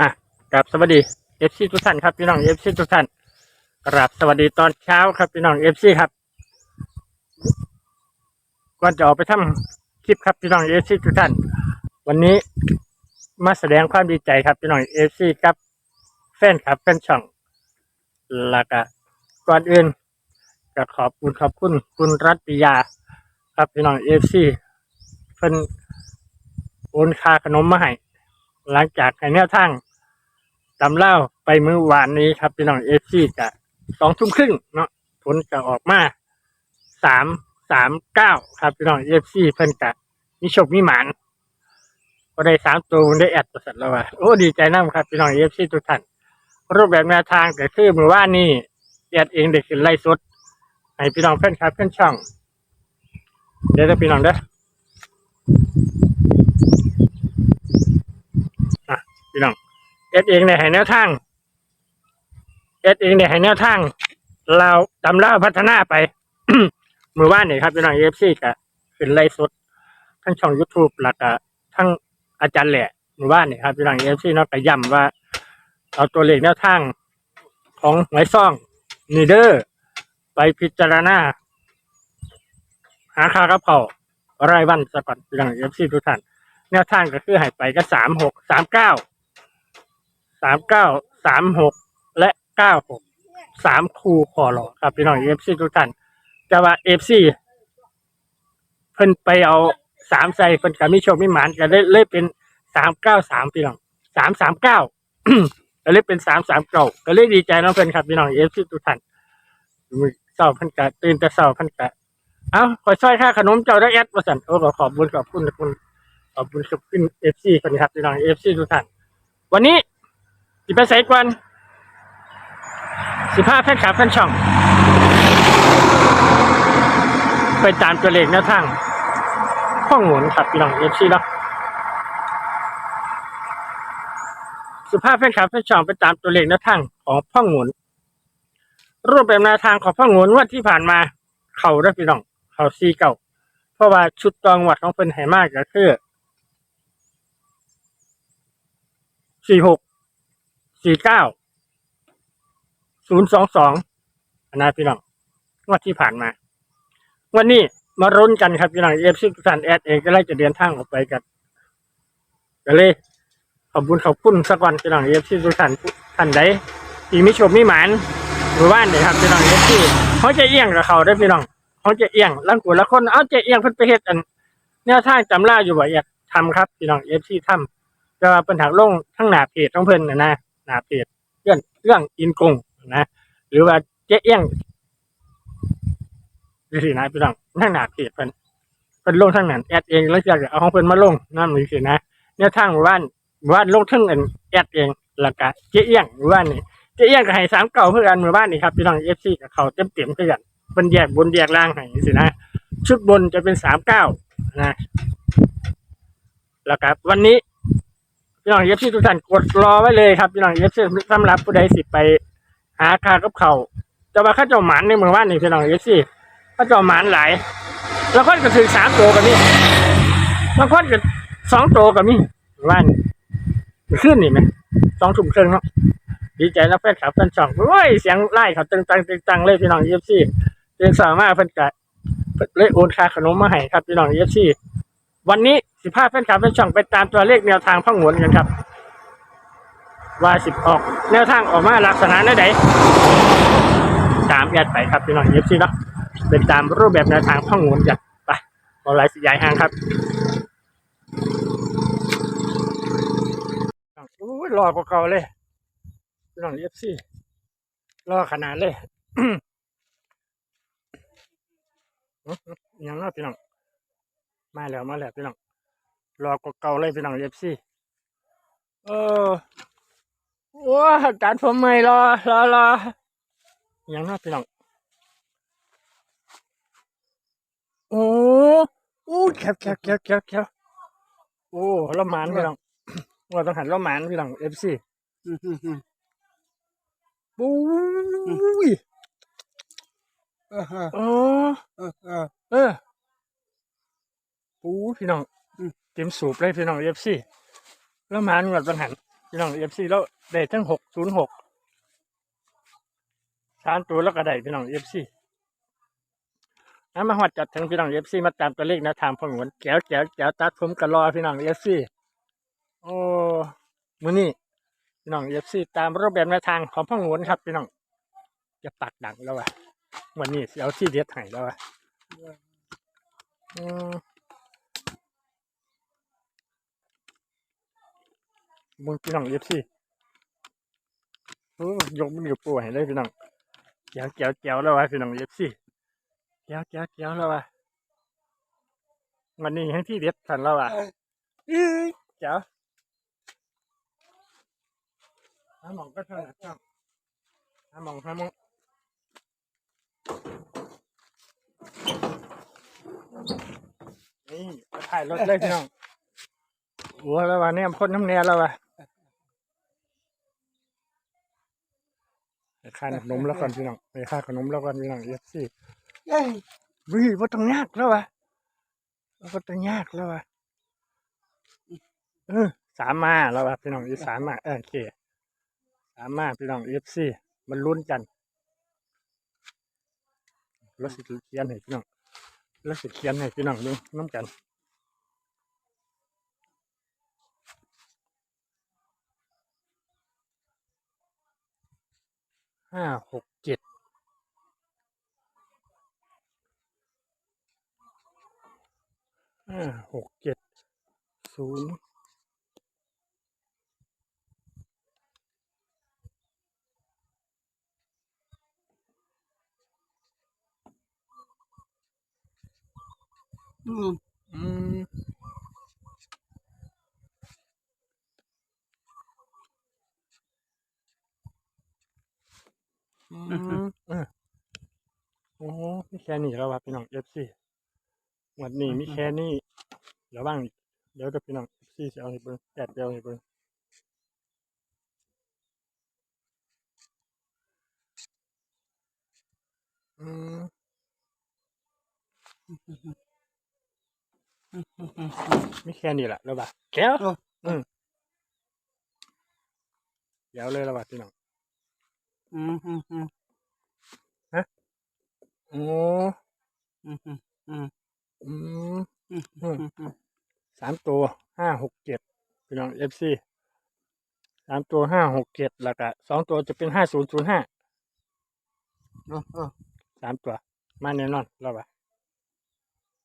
อะกราบสวัสดีเอฟซีทุกท่านครับพี่น้องเอฟซีทุกท่านกราบสวัสดีตอนเช้าครับพี่น้องเอฟซีครับก่อนจะออกไปทำคลิปครับพี่น้องเอฟซีทุกท่าน วันนี้มาแสดงความดีใจครับพี่น้องเอฟซีครับแฟนครับแฟนช่องแล้วก็ก่อนอื่นก็ขอบคุณขอบคุณคุณรัตติยา ครับพี่น้องเอฟซีเพิ่นโอนค่าขนมมาให้ หลังจากให้แนวทางตำเล่าไปมื่อวานนี้ครับพี่น้องเอฟซีกะสองทุ่มครึ่งเนาะผลจะออกมาสามสามเก้าครับพี่น้องเอฟซีเพิ่นกะมีโชคมีหมานก็ได้สามตัวได้แอดประเสริฐแล้วว่ะโอ้ดีใจน้ำครับพี่น้องเอฟซีทุกท่านรูปแบบแนวทางก็คือเมื่อว่านนี้แอดเองได้ขึ้นไล่สดให้พี่น้องเพื่อนครับเพื่อนช่องเดี๋ยวจะพี่น้องเด้ออะ พี่น้องเอสเองในให้แนวทางเอสเองในให้แนวทางเราตำล่าพัฒนาไปมือว่านนี่ครับพี่น้องเอฟซีกะขึ้นไล่สดทั้งช่อง YouTube แล้วก็ทั้งอาจารย์แหละมือว่านนี่ครับพี่น้องเอฟซีเนาะก็ย้ำว่า เอาตัวเลขแนวทางของหวยซ่องนีเดอร์ ไปพิจารณา หาค่ากระเพรารายวันสะก่อนพี่น้องเอฟซีทุกท่านแนวทางก็คือให้ไปก็สามหกสามเก้า สามเก้าสามหกและเก้าหกสามคูคอหลอครับพี่น้องเอฟซีทุกท่านแต่ว่าเอฟซีเพิ่นไปเอาสามใส่เพิ่นก็มีโชคมีหมานก็เลยเลยเป็นสามเก้าสามพี่น้องสามสามเก้าก็เลยเป็นสามสามเก้าก็เลยดีใจน้องเพิ่นครับพี่น้องเอฟซีทุกท่านมือเช้าเพิ่นก็ตื่นแต่เช้าเพิ่นก็เอ้าขอช่วยค่าขนมเจ้าได้แอดว่าซั่นโอ้ก็ขอบคุณขอบคุณขอบคุณขอบคุณขอบคุณเอฟซีคนนี้ครับพี่น้องเอฟซีทุกท่านวันนี้ สิไปใส่กวนสิบห้าแฟนคลับแฟนช่อง ไปตามตัวเลขแนวทางข้องหมุนครับพี่น้องเอฟซีเนาะสิบห้าแฟนคลับแฟนช่องไปตามตัวเลขแนวทางของพ่องหมุนรูปแบบแนวทางของพ่องหมุนวันที่ผ่านมา เข่าได้พี่น้อง เข่าซีเก่า เพราะว่าชุดตองวัดของเพิ่นให้มากก็คือสี่หก สี่เก้าศูนย์สองสองนะพี่น้องงวดที่ผ่านมา วันนี้มารุ้นกันครับพี่น้องเอฟซีทุกท่านแอดเองก็เลยจะเดินทางออกไปกันก็เลยขอบคุณขอบคุณสักวันพี่น้องเอฟซีทุกท่านท่านใดที่มีโชมมีหมานหรือว่านเนี่ยครับพี่น้องเอฟซีเขาจะเอียงกับเขาได้พี่น้องเขาจะเอียงลังกูละคนเอาจะเอียงเพิ่นไปเฮ็ดอันแนวทางจำล่าอยู่บ่อยากทำครับพี่น้องเอฟซีทำจะเป็นถักลงทั้งหนาเพจของเพิ่นนะนะ หน้าเพจเรื่องเรื่องอินกงนะหรือว่าเจ๊เอี้ยงดูสินะพี่น้องทั้งหน้าเพจเพิ่นเพิ่นลงทั้งนั้นแอดเองแล้วจะเอาของเพิ่นมาลงนั่นนี่สินะเนี่ยทางหมู่บ้านหมู่บ้านลงทั้งอันแอดเองแล้วก็เจ๊เอี้ยงว่านนี่เจ๊เอี้ยงก็ให้สามเก่าเพื่อกันหมู่บ้านนี่ครับพี่น้องเอฟซีกับเขาเต็มเต็มๆเพื่อกันเพิ่นแยกบนแยกล่างให้สินะชุดบนจะเป็นสามเก้านะแล้วก็วันนี้ พี่น้องเอฟซีทุกท่านกดรอไว้เลยครับพี่น้องเอฟซีสำหรับผู้ใดสิไป หาคากับเขาจะมาข้าเจ้าหมันในเมืองว่านนี่พี่น้องเอฟซีข้าเจ้าหมันหลายแล้วคนก็ถึงสามตัวกับนี่บางคนก็สองตัวกับนี่ว่านี่ขึ้นนี่ไหมสองทุ่มครึ่งเนาะดีใจแล้วแฟนคลับแฟนช่องโอ้ยเสียงไล่เขาตึงตังตึงตังเลยพี่น้องเอฟซีเรียนสามารถเพิ่นกะเลยโอนค่าขนมมาให้ครับพี่น้องเอฟซีวันนี้ สิบห้าแฟนคลับแฟนช่องไปตามตัวเลขแนวทางพ่องหวนกันครับ ว่าสิบออก แนวทางออกมาลักษณะไหนใดตามแอดไปครับพี่น้องเอฟซีเนาะเป็นตามรูปแบบแนวทางพ่องหวนกันไปเอาไรสิยายห่างครับโอ้ยรอกว่าเก่าเลยพี่น้องเอฟซีรอขนาดเลยเอหือยังเนาะพี่น้องมาแล้วมาแล้วพี่น้อง รอกว่าเก่าเลยพี่น้องเอฟซีเออว้าการผมไม่รอรอรอยังนะพี่น้องโอ้โอ้แคบแคบแคบแคบแคบโอ้ละหมานพี่น้องว่าต้องหันละหมานพี่น้องเอฟซีปุ้ยเออเอออ๋อเออเออเออปูพี่น้องอืม เต็มสูบเลยพี่น้องเอฟซีแล้วหมานหวดปัญหันพี่น้องเอฟซีแล้วได้ทั้งหกศูนย์หกสามตัวแล้วก็ได้พี่น้องเอฟซีน้ำมาหอดจัดถึงพี่น้องเอฟซีมาตามตัวเลขนะทางพงหวนแก้วแก้วแก้วตัดผมกันรอพี่น้องเอฟซีโอ้มือนี่พี่น้องเอฟซีตามรูปแบบแนวทางของพงหวนครับพี่น้องจะปักดังแล้ววะวันนี้เอาที่เด็ดให้แล้ววะอืม มึงพี่น้องเอฟซีโอ้ยกมันอยู่ป่วยเลยพี่น้องแก้วแก้วแก้วแล้ววะพี่น้องเอฟซีแก้วแก้วแก้วแล้ววะวันนี้ให้ที่เด็ดทันแล้ววะอื้อแก้วหามองก็เท่านั้นครับหามองหามองนี่ถ่ายรถเลยพี่น้องหัวแล้ววะเนี่ยพ่นน้ำแน่แล้ววะไป ค่าขนมแล้วก่อนพี่น้องไปค่าขนมแล้วก่อนพี่น้องเอฟซีเอ้ยวิ่งว่าต้องยากแล้ววะว่าต้องยากแล้ววะเออสามมาแล้ววะพี่น้องอีสามมาเออโอเคสามมาพี่น้องเอฟซีมันลุ้นกันแล้วสิเขียนให้พี่น้องแล้วสิเขียนให้พี่น้องดูน้ำกัน ห้าหกเจ็ดห้าหกเจ็ดศูนย์อืมอืมอืมเออโอ้มี แค่นี้แล้ววะพี่น้องเอฟซีวันนี้มีแค่นี้เดี๋ยวบ้างเดี๋ยวกับพี่น้องเอฟซีจะเอาให้เบิ้งแปดเดียวให้เบิ้งอืมไม่แค่นี้แหละแล้วบ่ะแก้วเอออืมเดี๋ยวเลยแล้วบ่ะพี่น้องอืมอืมอืม โอ้อืมอืมอืมอืมอืมอืมอืมสามตัวห้าหกเจ็ดพี่น้องเอฟซีสามตัวห้าหกเจ็ดแล้วก็สองตัวจะเป็นห้าศูนย์ศูนย์ห้าเออเออสามตัว มาแน่นอนแล้วบ่ะ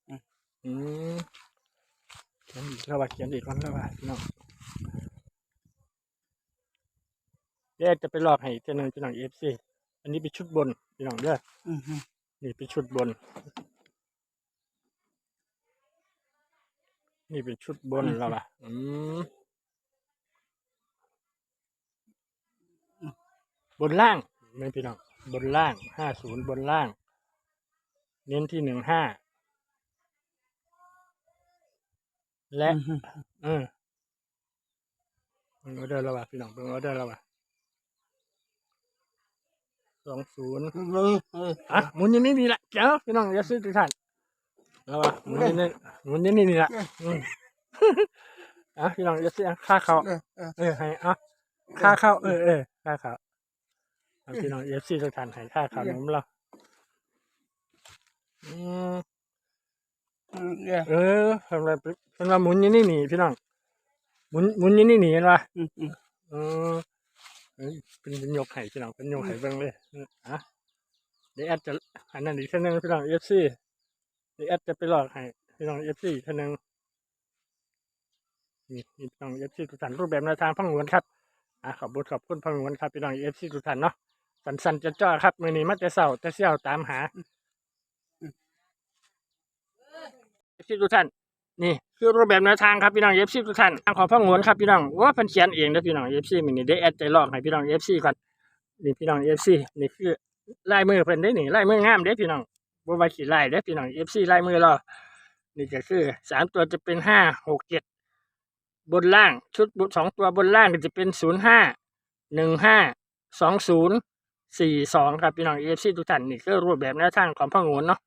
อืมอืมเขียนอีกแล้วบ่ะเขียนอีกคนแล้วบ่ะพี่น้องเดี๋ยวจะไปลอกให้อีกทีหนึงพี่น้องเอฟซีอันนี้เป็นชุดบนพี่น้องเด้ออืมอืม นี่เป็นชุดบน นี่เป็นชุดบนแล้วล่ะ อืมบนล่างไม่พี่น้องบนล่างห้าศูนย์บนล่าง เน้นที่หนึ่งห้าและอืมเออเป็นออเดอร์แล้วว่ะพี่น้องเป็นออเดอร์แล้วว่ะ สองศูนย์เออเอออะหมุนอยังนี้นี่แหละเจ้าพี่น้องอย่าซื้อทุกท่านแล้ววะหมุนอยังนี้หมุนอยังนี้นี่แหละอืมอะพี่น้องอย่าซื้อค่าเขาเออเออเออให้อะค่าเข้าเออเออค่าเขาเอาพี่น้องเอฟซีทุกท่านให้ค่าขนมเราอืมอืมเออเออสำหรับสำหรับหมุนอยังนี้หนีพี่น้องหมุนหมุนอยังนี้หนีเห็นปะอืมอืม เออเอ้ยเป็นเป็นยกไห้พี่น้องเป็นยกไห้เบิ่งเลยเอออะเดี๋ยวแอดจะอันนั้นอีกเท่านึงพี่น้องเอฟซีเดี๋ยวแอดจะไปหลอกให้พี่น้องเอฟซีอีกเท่านึงนี่นี่พี่น้องเอฟซีทุกท่านรูปแบบแนวทางพังหวนครับอะขอบคุณขอบคุณพังหวนครับพี่น้องเอฟซีทุกท่านเนาะสันสันจะจ้อครับมือนี้มาแต่เสาแต่เสี่ยวตามหาเอฟซีทุกท่านนี่ คือรูปแบบแนวทางครับพี่น้องเอฟซีทุกท่านทางของพังวนครับพี่น้องว่าเพิ่นเขียนเองนะพี่น้องเอฟซีมินี่ได้แอดใจลอกให้พี่น้องเอฟซีก่อนนี่พี่น้องเอฟซีนี่คือลายมือเพิ่นได้นี่ลายมืองามเด้พี่น้องบ่ว่าขี้ลายเด้พี่น้องเอฟซีลายมือเรานี่ก็คือสามตัวจะเป็นห้าหกเจ็ดบนล่างชุดบนสองตัวบนล่างก็จะเป็นศูนย์ห้าหนึ่งห้าสองศูนย์สี่สองครับพี่น้องเอฟซีทุกท่านนี่คือรูปแบบแนวทางของพังวนเนาะ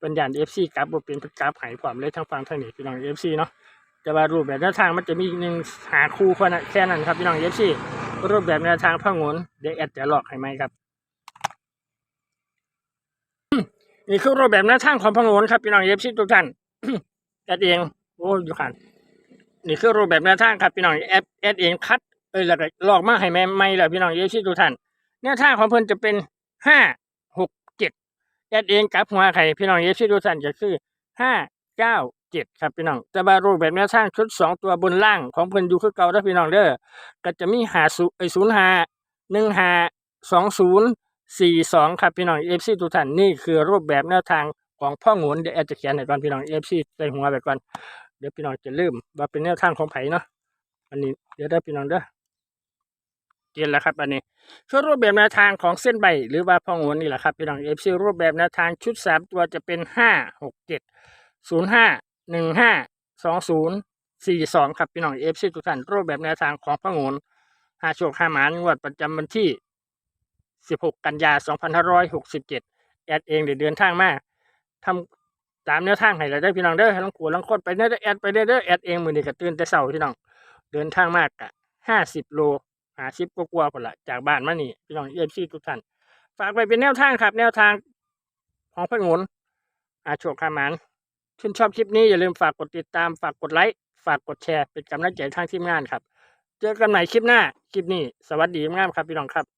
เป็นยานเอฟซีกราฟบ่เป็นกราฟหายความเลยทางฝั่งทางนี้พี่น้องเอฟซีเนาะจแต่ว่ารูปแบบแนวทางมันจะมีหนึ่งหาคู่แค่นั้นแค่นั้นครับพี่น้องเอฟซีรูปแบบแนวทางพ่อโงนเดี๋ยวแอดจะหลอกให้ไหมครับนี่คือรูปแบบแนวทางของพ่อโงนครับพี่น้องเอฟซีทุกท่านแอดเองโอ้อยู่ขันนี่คือรูปแบบแนวทางครับพี่น้องแอดแอดเองคัดเออแล้วก็หลอกมาให้แม่ไม่แล้วพี่น้องเอฟซีทุกท่านแนวทางของเพิ่นจะเป็นห้า แอดเองกับหัวไข่พี่น้องเอฟซีทุกท่านจะคือห้าเก้าเจ็ดครับพี่น้องแต่ว่ารูปแบบแนวทางชุดสองตัวบนล่างของเพิ่นอยู่คือเก่าแล้วพี่น้องเด้อก็จะมีหาศูนย์ไอศูนย์หาหนึ่งหาสองศูนย์สี่สองครับพี่น้องเอฟซีทุกท่านนี่คือรูปแบบแนวทางของพ่อโงนเดี๋ยวแอดจะเขียนให้ก่อนพี่น้องเอฟซีใส่หัวไปก่อนเดี๋ยวพี่น้องจะลืมว่าเป็นแนวทางของไผเนาะอันนี้เดี๋ยวได้พี่น้องเด้อ เรียนแล้วครับอันนี้คือรูปแบบแนวทางของเส้นใบหรือว่าพ่อโงนนี่แหละครับพี่น้องเอฟซีรูปแบบแนวทางชุดสามตัวจะเป็นห้าหกเจ็ดศูนย์ห้าหนึ่งห้าสองศูนย์สี่สองครับพี่น้องเอฟซีทุกท่านรูปแบบแนวทางของพ่อโงนห้าโชคห้าหมานงวดประจำวันที่สิบหกกันยาสองพันห้าร้อยหกสิบเจ็ดแอดเองเดี๋ยวเดินทางมาทำตามแนวทางให้เราได้พี่น้องเด้อให้ลองขูลองคดไปเด้อแอดไปเด้อเด้แอดเองมือนี้ก็ตื่นแต่เช้าพี่น้องเดินทางมากกะห้าสิบโล หาชิปกลัวๆพุ่นละจากบ้านมานี่พี่น้องเอฟซีทุกท่านฝากไปเป็นแนวทางครับ แนวทางของเพื่อนงนอาโชคขามานชื่นชอบคลิปนี้อย่าลืมฝากกดติดตามฝากกดไลค์ฝากกดแชร์เป็นกำลังใจทางทีมงานครับ เจอกันใหม่คลิปหน้า คลิปนี้ สวัสดีงามครับพี่น้องครับ